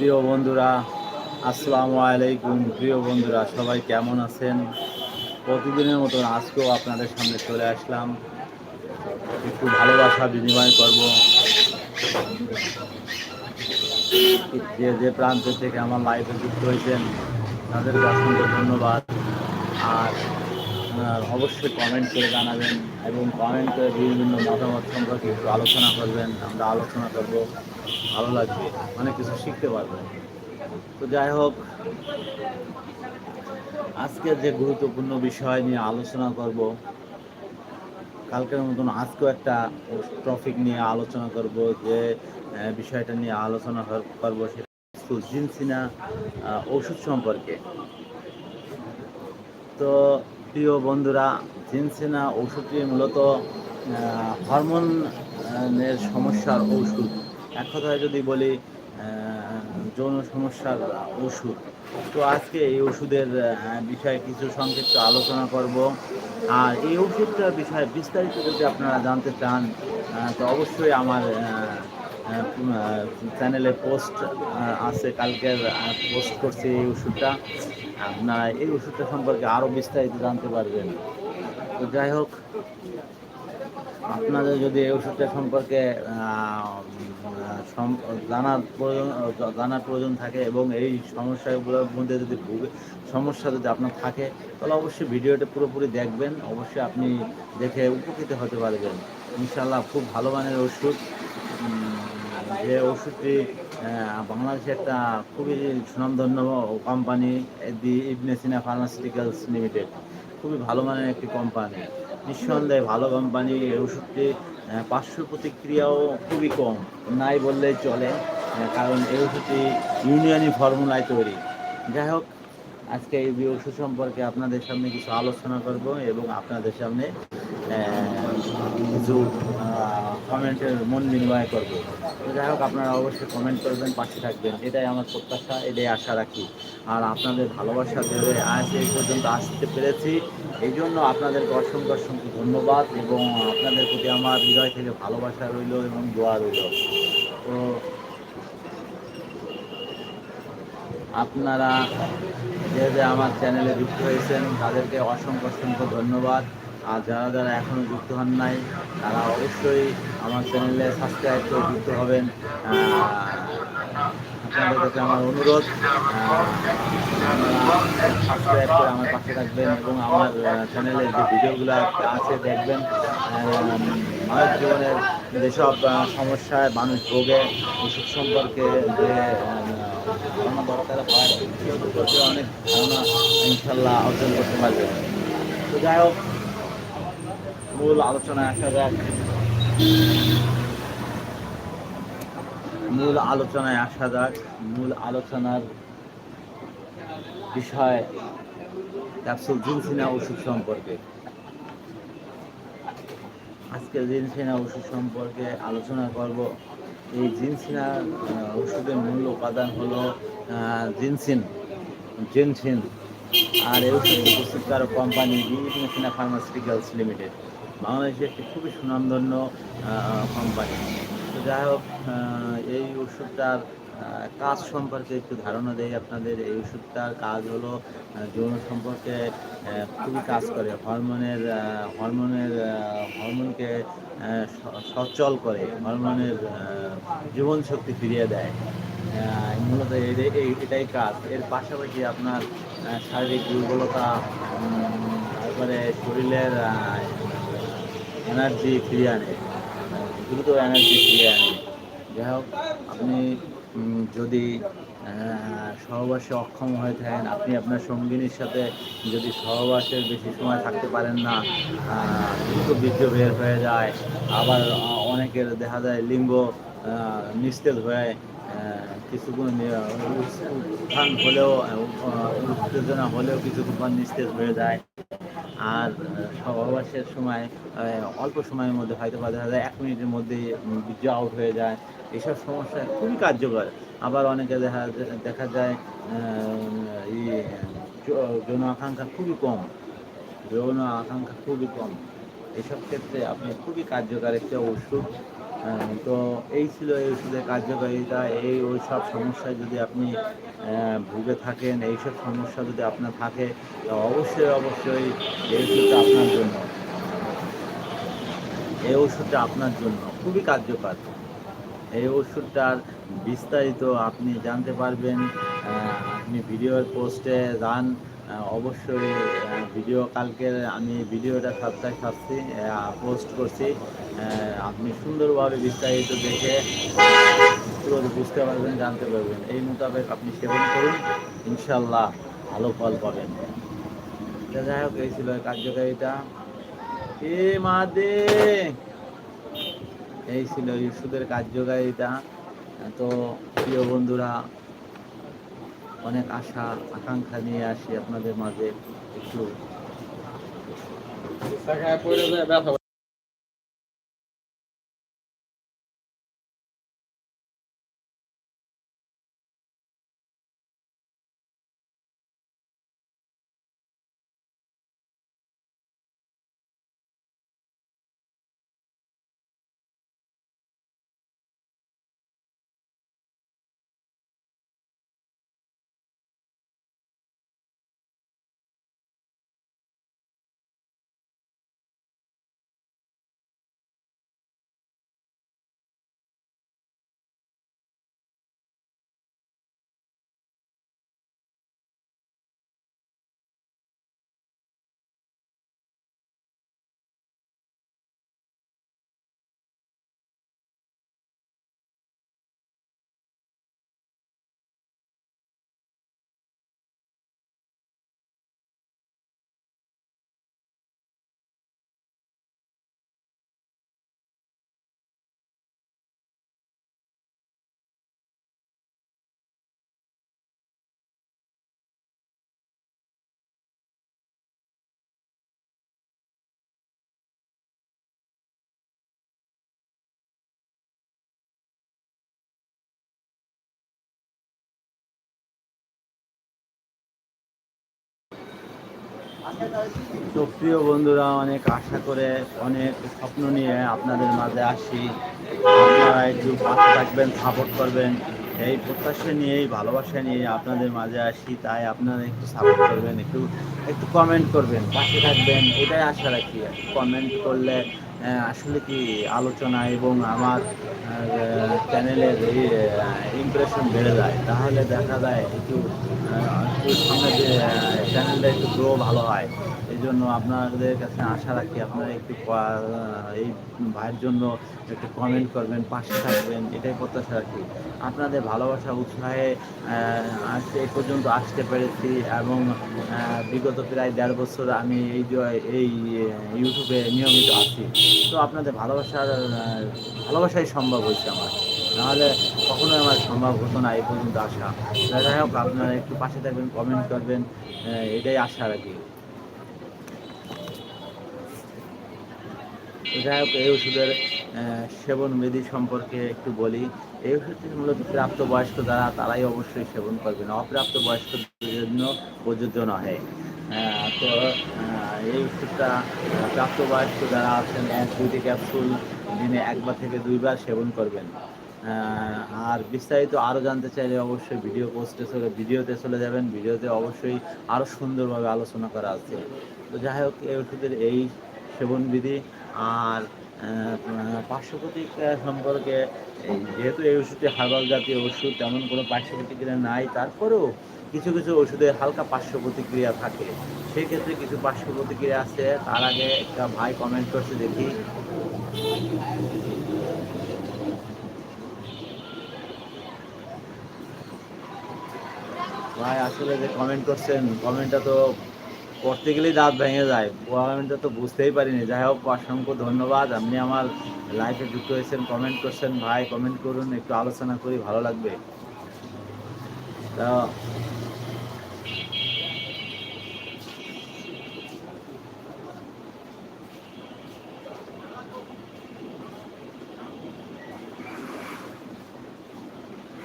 প্রিয় বন্ধুরা, আসসালামু আলাইকুম। প্রিয় বন্ধুরা, সবাই কেমন আছেন? প্রতিদিনের মতন আজকেও আপনাদের সামনে চলে আসলাম। একটু ভালোবাসা বিনিময় করব। যে যে প্রান্ত থেকে আমার লাইফে যুক্ত হয়েছেন তাদেরকে অসংখ্য ধন্যবাদ। আর অবশ্যই কমেন্ট করে জানাবেন এবং কমেন্ট করে বিভিন্ন মতামত সম্পর্কে একটু আলোচনা করবেন। আমরা আলোচনা করব। ভালো লাগবে, অনেক কিছু শিখতে পারবে। তো যাই হোক, আজকের যে গুরুত্বপূর্ণ বিষয় নিয়ে আলোচনা করব, কালকের মতন আজকেও একটা টপিক নিয়ে আলোচনা করব যে বিষয়টা নিয়ে আলোচনা করব করব সেটা জিনসিনা ওষুধ সম্পর্কে। তো প্রিয় বন্ধুরা, জিনসিনা ওষুধটি মূলত হরমোনের সমস্যার ওষুধ। এক কথায় যদি বলি যৌন সমস্যার ওষুধ। তো আজকে এই ওষুধের বিষয়ে কিছু সংক্ষিপ্ত আলোচনা করব। আর এই ওষুধটার বিষয়ে বিস্তারিত যদি আপনারা জানতে চান তো অবশ্যই আমার চ্যানেলে পোস্ট আছে, কালকের পোস্ট করছি এই ওষুধটা। আপনারা এই ওষুধটা সম্পর্কে আরও বিস্তারিত জানতে পারবেন। তো যাই হোক আপনাদের যদি এই ওষুধটা সম্পর্কে জানার প্রয়োজন জানার প্রয়োজন থাকে এবং এই সমস্যাগুলোর মধ্যে যদি ভুগে, সমস্যা যদি আপনার থাকে, তাহলে অবশ্যই ভিডিওটা পুরোপুরি দেখবেন। অবশ্যই আপনি দেখে উপকৃত হতে পারবেন। ইনশাল্লাহ খুব ভালো মানের ওষুধ। যে ওষুধটি বাংলাদেশে একটা খুবই সুনামধন্য company the Ibn Sina pharmaceuticals limited. খুবই ভালো মানের একটি কোম্পানি নিঃসন্দেহে ভালো কোম্পানি এই ওষুধটি পার্শ্ব প্রতিক্রিয়াও খুবই কম। নাই বললেই চলে কারণ এই ওষুধটি ইউনিয়নি ফর্মুলায় তৈরি। যাই হোক, আজকে এই ওষুধ সম্পর্কে আপনাদের সামনে কিছু আলোচনা করব এবং আপনাদের সামনে কিছু কমেন্টের মন বিনিময় করব। যাই হোক, আপনারা অবশ্যই কমেন্ট করবেন, পাশে থাকবেন। এটাই আমার প্রত্যাশা, এটাই আশা রাখি। আর আপনাদের ভালোবাসা ধরে আজ এই পর্যন্ত আসতে পেরেছি। এই জন্য আপনাদেরকে অসংখ্য অসংখ্য ধন্যবাদ এবং আপনাদের প্রতি আমার হৃদয় থেকে ভালোবাসা রইল এবং দোয়া রইল। তো আপনারা যে আমার চ্যানেলে যুক্ত হয়েছেন, তাদেরকে অসংখ্য অসংখ্য ধন্যবাদ। আর যারা যারা এখনও যুক্ত হন নাই, তারা অবশ্যই আমার চ্যানেলে সাবস্ক্রাইব করে যুক্ত হবেন। আপনাদের কাছে আমার অনুরোধ সাবস্ক্রাইব করে আমার পাশে থাকবেন এবং আমার চ্যানেলে যে ভিডিওগুলো আছে দেখবেন মানব জীবনের যেসব সমস্যায় মানুষ ভোগে ওষুধ সম্পর্কে যে ধারণা দরকার হয় অনেক ধারণা ইনশাল্লাহ অর্জন করতে পারবে তো যাই হোক মূল আলোচনায় আসা যাক। মূল আলোচনায় আসা যাক। মূল আলোচনার বিষয় ক্যাপসুল জিনসিনা ওষুধ সম্পর্কে। আজকে জিনসিনা ওষুধ সম্পর্কে আলোচনা করব। এই জিনসিনা ওষুধের মূল উপাদান হলো জিনসিন জিনসিন। আর এই ওষুধ কোম্পানি ইন্টারন্যাশনাল ফার্মাসিউটিক্যালস লিমিটেড বাংলাদেশে একটি খুবই সুনামধন্য কোম্পানি তো যাই হোক এই ওষুধটার কাজ সম্পর্কে একটু ধারণা দেয় আপনাদের। এই ওষুধটার কাজ হলো যৌন সম্পর্কে খুবই কাজ করে। হরমোনের হরমোনের হরমোনকে সচল করে। হরমোনের জীবন শক্তি ফিরিয়ে দেয়। মূলত এটাই কাজ। এর পাশাপাশি আপনার শারীরিক দুর্বলতা তারপরে শরীরের এনার্জি ফিরিয়ে আনে। দ্রুত এনার্জি ফিরিয়ে আনে। যাই হোক আপনি যদি সহবাসে অক্ষম হয়ে থাকেন, আপনি আপনার সঙ্গিনীর সাথে যদি সহবাসের বেশি সময় থাকতে পারেন না দ্রুত বীর্য বের হয়ে যায়, আবার অনেকের দেখা যায় লিঙ্গ নিস্তেজ হয়ে কিছুক্ষণ উত্থান হলেও উত্তেজনা হলেও কিছুক্ষণ নিস্তেজ হয়ে যায়। আর সহবাসের সময় অল্প সময়ের মধ্যে হয়তো বা দেখা যায় এক মিনিটের মধ্যে বীর্য আউট হয়ে যায়। এসব সমস্যা খুবই কার্যকর। আবার অনেকে দেখা দেখা যায় যৌন আকাঙ্ক্ষা খুবই কম। যৌন আকাঙ্ক্ষা খুবই কম। এসব ক্ষেত্রে আপনি খুবই কার্যকর একটা ওষুধ তো এই ছিল এই ওষুধের কার্যকারিতা, এই ওই সব সমস্যায় যদি আপনি ভুগে থাকেন, এইসব সমস্যা যদি আপনার থাকে অবশ্যই অবশ্যই এই ওষুধটা আপনার জন্য। এই ওষুধটা আপনার জন্য, খুবই কার্যকর। এই ওষুধটার বিস্তারিত আপনি জানতে পারবেন আপনি ভিডিওর পোস্টে যান অবশ্যই ভিডিও কালকে আমি ভিডিওটা সপ্তাহে সারছি পোস্ট করছি। আপনি সুন্দরভাবে বিস্তারিত দেখে বুঝতে পারবেন, জানতে পারবেন। এই মোতাবেক আপনি সেবন করুন ইনশাল্লাহ ভালো ফল পাবেন। যাই হোক, এই ছিল কার্যকারিতা। এ মা দে! এই ছিল ইস্যুদের কার্যকারিতা। তো প্রিয় বন্ধুরা অনেক আশা আকাঙ্ক্ষা নিয়ে আসি আপনাদের মাঝে একটু। তো প্রিয় বন্ধুরা, অনেক আশা করে, অনেক স্বপ্ন নিয়ে আপনাদের মাঝে আসি। আপনারা একটু পাশে থাকবেন সাপোর্ট করবেন। এই প্রত্যাশা নিয়েই, ভালোবাসা নিয়ে আপনাদের মাঝে আসি, তাই আপনারা একটু সাপোর্ট করবেন, একটু একটু কমেন্ট করবেন, পাশে থাকবেন, এটাই আশা রাখি। কমেন্ট করলে আসলে কি আলোচনা এবং আমার চ্যানেলের ইমপ্রেশন বেড়ে যায়। তাহলে দেখা যায় একটু সামনে যে চ্যানেলটা একটু গ্রো ভালো হয়। জন্য আপনাদের কাছে আশা রাখি আপনারা একটু এই ভাইয়ের জন্য একটু কমেন্ট করবেন, পাশে থাকবেন, এটাই প্রত্যাশা রাখি। আপনাদের ভালোবাসা, উৎসাহে আজকে এই পর্যন্ত আসতে পেরেছি এবং বিগত প্রায় দেড় বছর আমি এই এই ইউটিউবে নিয়মিত আছি। তো আপনাদের ভালোবাসার ভালোবাসাই সম্ভব হয়েছে আমার। নাহলে কখনোই আমার সম্ভব হতো না এই পর্যন্ত আসা। যাই হোক, আপনারা একটু পাশে থাকবেন কমেন্ট করবেন এটাই আশা রাখি। যাই হোক, এই ওষুধের সেবন বিধি সম্পর্কে একটু বলি। এই ওষুধটি মূলত প্রাপ্তবয়স্ক যারা, তারাই অবশ্যই সেবন করবেন। অপ্রাপ্ত বয়স্কদের জন্য প্রযোজ্য নহে। তো এই ওষুধটা প্রাপ্তবয়স্ক যারা আছেন, এক, দুইটি ক্যাপসুল দিনে একবার থেকে দুইবার সেবন করবেন। আর বিস্তারিত আরও জানতে চাইলে অবশ্যই ভিডিও পোস্টে চলে, ভিডিওতে চলে যাবেন। ভিডিওতে অবশ্যই আরও সুন্দরভাবে আলোচনা করা আছে। তো যাই হোক, এই ওষুধের এই সেবনবিধি আর আহ, পার্শ্ব প্রতিক্রিয়া সম্পর্কে যেহেতু এই ওষুধটি হার্বাল জাতীয় ওষুধ তেমন কোনো পার্শ্ব প্রতিক্রিয়া নাই তারপরেও কিছু কিছু ওষুধে হালকা পার্শ্ব প্রতিক্রিয়া থাকে। সেই ক্ষেত্রে কিছু পার্শ্ব প্রতিক্রিয়া আছে তার আগে একটা ভাই কমেন্ট করছে দেখি। ভাই আসলে যে কমেন্ট করছেন কমেন্টটা তো করতে গেলেই দাঁত ভেঙে যায়। কমেন্টটা তো বুঝতেই পারিনি। যাই হোক, অসংখ্য ধন্যবাদ। আপনি আমার লাইফে যুক্ত হয়েছেন কমেন্ট করছেন। ভাই কমেন্ট করুন। একটু আলোচনা করি, ভালো লাগবে। তা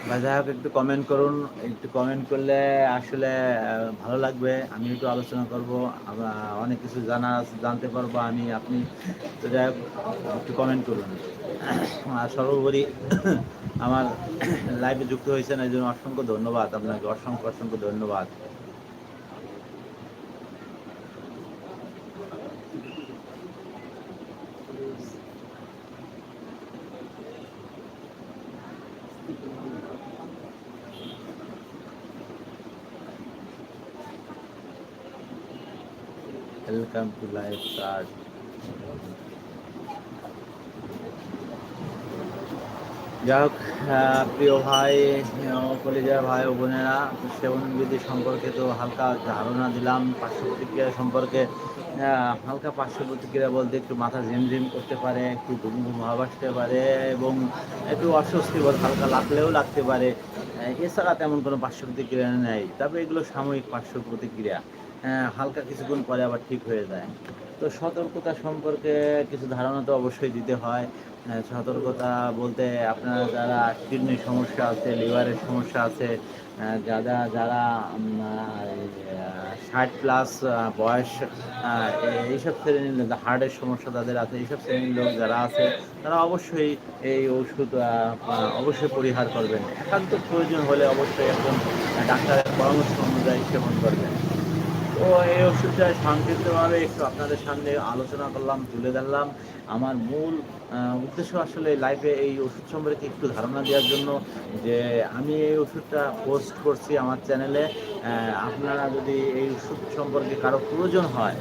ভাই, যাই হোক, একটু কমেন্ট করুন। একটু কমেন্ট করলে আসলে ভালো লাগবে। আমি একটু আলোচনা করব। অনেক কিছু জানা, জানতে পারব আমি, আপনি। তো যাই হোক, একটু কমেন্ট করুন। আর সর্বোপরি আমার লাইভে যুক্ত হয়েছেন এই জন্য অসংখ্য ধন্যবাদ। আপনাকে অসংখ্য অসংখ্য ধন্যবাদ। ওয়েলকাম টু লাইভ কার্ড যাই হোক প্রিয় ভাই কলিজার ভাই ও বোনেরা সেবন বিধি সম্পর্কে তো হালকা ধারণা দিলাম পার্শ্ব প্রতিক্রিয়া সম্পর্কে হালকা পার্শ্ব প্রতিক্রিয়া বলতে একটু মাথা ঝিমঝিম করতে পারে, একটু ঘুম ঘুম ভাব আসতে পারে, এবং একটু অস্বস্তি বোধ হালকা লাগলেও লাগতে পারে। এছাড়া তেমন কোনো পার্শ্ব প্রতিক্রিয়া নেই। তবে এগুলো সাময়িক পার্শ্ব প্রতিক্রিয়া হালকা কিছুক্ষণ পরে আবার ঠিক হয়ে যায়। তো সতর্কতা সম্পর্কে কিছু ধারণা তো অবশ্যই দিতে হয়। সতর্কতা বলতে আপনার যারা কিডনির সমস্যা আছে, লিভারের সমস্যা আছে যারা যারা ষাট প্লাস বয়স এইসব শ্রেণির হার্টের সমস্যা তাদের আছে, এইসব শ্রেণির লোক যারা আছে, তারা অবশ্যই এই ওষুধ অবশ্যই পরিহার করবেন। একান্ত প্রয়োজন হলে অবশ্যই একজন ডাক্তারের পরামর্শ অনুযায়ী সেবন করবেন। তো এই ওষুধটা সংক্ষিপ্তভাবে একটু আপনাদের সামনে আলোচনা করলাম, তুলে ধরলাম। আমার মূল উদ্দেশ্য আসলে লাইফে এই ওষুধ সম্পর্কে একটু ধারণা দেওয়ার জন্য যে আমি এই ওষুধটা পোস্ট করছি আমার চ্যানেলে আপনারা যদি এই ওষুধ সম্পর্কে কারও প্রয়োজন হয়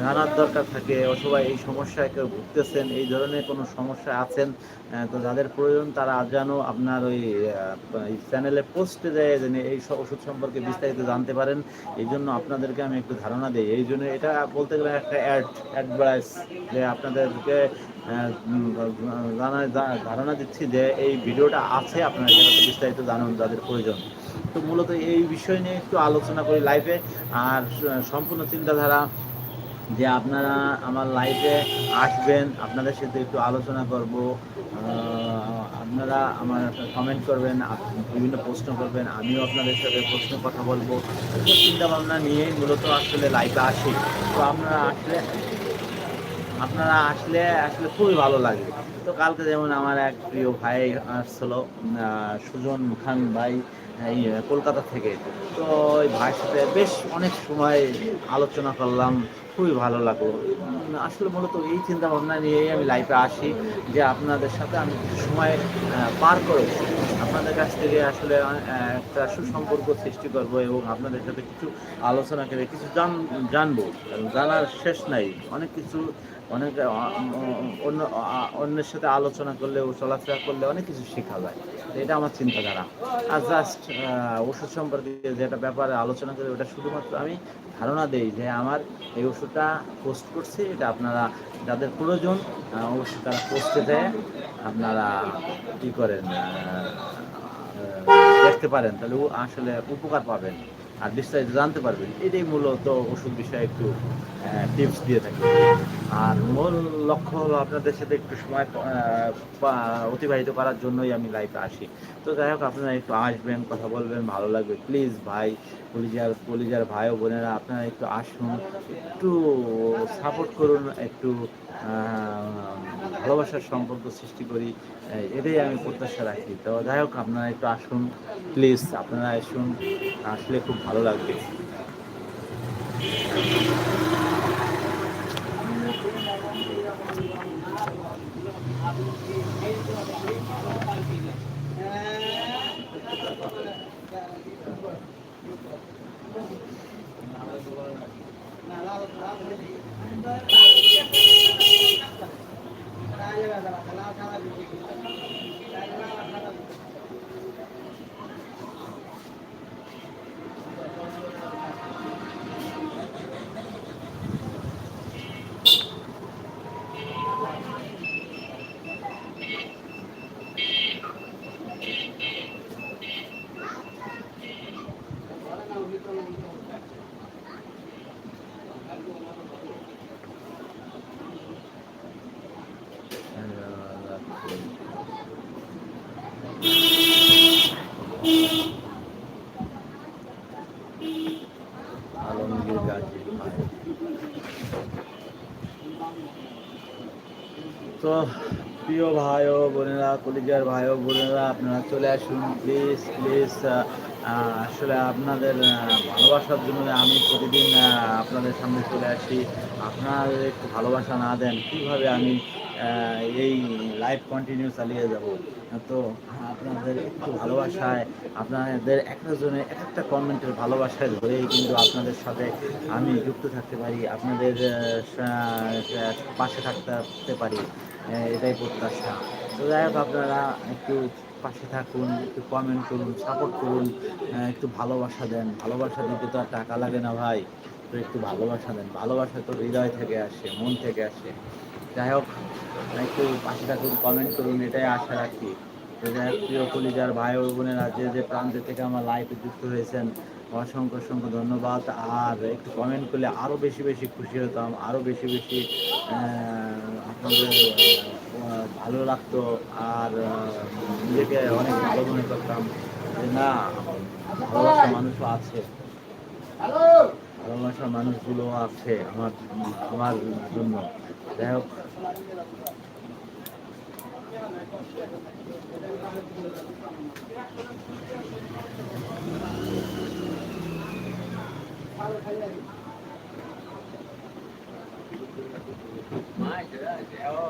জানার দরকার থাকে অথবা এই সমস্যায় কেউ ভুগতেছেন, এই ধরনের কোনো সমস্যা আছেন তো যাদের প্রয়োজন তারা যেন আপনার ওই চ্যানেলে পোস্টে দেয় যেন এই ওষুধ সম্পর্কে বিস্তারিত জানতে পারেন। এই জন্য আপনাদেরকে আমি একটু ধারণা দিই। এই জন্য এটা বলতে গেলে একটা অ্যাড অ্যাডভাইস যে আপনাদেরকে জানা ধারণা দিচ্ছি যে এই ভিডিওটা আছে, আপনারা বিস্তারিত জানুন যাদের প্রয়োজন। তো মূলত এই বিষয় নিয়ে একটু আলোচনা করি লাইভে আর সম্পূর্ণ চিন্তাধারা যে আপনারা আমার লাইভে আসবেন, আপনাদের সাথে একটু আলোচনা করব আপনারা আমার কমেন্ট করবেন বিভিন্ন প্রশ্ন করবেন, আমিও আপনাদের সাথে প্রশ্ন কথা বলব। এসব চিন্তা ভাবনা নিয়েই মূলত আসলে লাইভে আসি। তো আপনারা আসলে আপনারা আসলে আসলে খুবই ভালো লাগে। তো কালকে যেমন আমার এক প্রিয় ভাই আসছিল সুজন খান ভাই কলকাতা থেকে। তো ওই ভাইয়ের সাথে বেশ অনেক সময় আলোচনা করলাম, খুবই ভালো লাগল। আসলে মূলত এই চিন্তা ভাবনা নিয়েই আমি লাইফে আসি যে আপনাদের সাথে আমি কিছু সময় পার করব আপনাদের কাছ থেকে আসলে একটা সুসম্পর্ক সৃষ্টি করব এবং আপনাদের সাথে কিছু আলোচনা করে কিছু জান, জানব। জানার শেষ নাই। অনেক কিছু, অনেক অন্য অন্যের সাথে আলোচনা করলে ও চলাফেরা করলে অনেক কিছু শেখা যায়। এটা আমার চিন্তাধারা। আর জাস্ট ওষুধ সম্পর্কে যেটা ব্যাপারে আলোচনা করি, ওটা শুধুমাত্র আমি ধারণা দেই যে আমার এই ওষুধটা পোস্ট করছি, এটা আপনারা, যাদের প্রয়োজন অবশ্যই তারা পোস্টে দেয় আপনারা কী করেন দেখতে পারেন, তাহলে আসলে উপকার পাবেন। আর বিস্তারিত জানতে পারবেন। এটাই মূলত ওষুধ বিষয়ে একটু টিপস দিয়ে থাকি। আর মূল লক্ষ্য হলো আপনাদের সাথে একটু সময় অতিবাহিত করার জন্যই আমি লাইভে আসি। তো যাই হোক, আপনারা একটু আসবেন, কথা বলবেন, ভালো লাগবে। প্লিজ ভাই, কলিজার কলিজার ভাই ও বোনেরা, আপনারা একটু আসুন, একটু সাপোর্ট করুন, একটু ভালোবাসার সম্পর্ক সৃষ্টি করি এটাই আমি প্রত্যাশা রাখি তো যাই হোক, আপনারা একটু আসুন প্লিজ আপনারা আসুন, আসলে খুব ভালো লাগবে Thank you. canal, canal de তো প্রিয় ভাই ও বোনেরা, কলিজার ভাই ও বোনেরা, আপনারা চলে আসুন। প্লিজ প্লিজ আসলে আপনাদের ভালোবাসার জন্য আমি প্রতিদিন আপনাদের সামনে চলে আসি। আপনারা একটু ভালোবাসা না দেন, কীভাবে আমি এই লাইফ কন্টিনিউ চালিয়ে যাব? তো আপনাদের একটু ভালোবাসায়, আপনাদের একটা জনে এক একটা কমেন্টের ভালোবাসায় ধরেই কিন্তু আপনাদের সাথে আমি যুক্ত থাকতে পারি, আপনাদের পাশে থাকতে পারি। এটাই প্রত্যাশা। তো যাই হোক, আপনারা একটু পাশে থাকুন, একটু কমেন্ট করুন সাপোর্ট করুন একটু ভালোবাসা দেন। ভালোবাসা দিতে তো আর টাকা লাগে না ভাই। তো একটু ভালোবাসা দেন। ভালোবাসা তো হৃদয় থেকে আসে, মন থেকে আসে। যাই হোক, একটু পাশে থাকুন কমেন্ট করুন, এটাই আশা রাখি। তো যাই হোক, প্রিয় কলিজার ভাই ও বোনেরা, যে যে প্রান্তে থেকে আমার লাইফে যুক্ত হয়েছেন, অসংখ্য অসংখ্য ধন্যবাদ। আর একটু কমেন্ট করলে আরও বেশি বেশি খুশি হতাম আরও বেশি বেশি ভালো লাগতো আর নিজেকে অনেক ভালো মনে করতাম যে না ভালোবাসা মানুষও আছে। ভালোবাসার মানুষগুলো আছে আমার আমার জন্য। যাই হোক। Hello.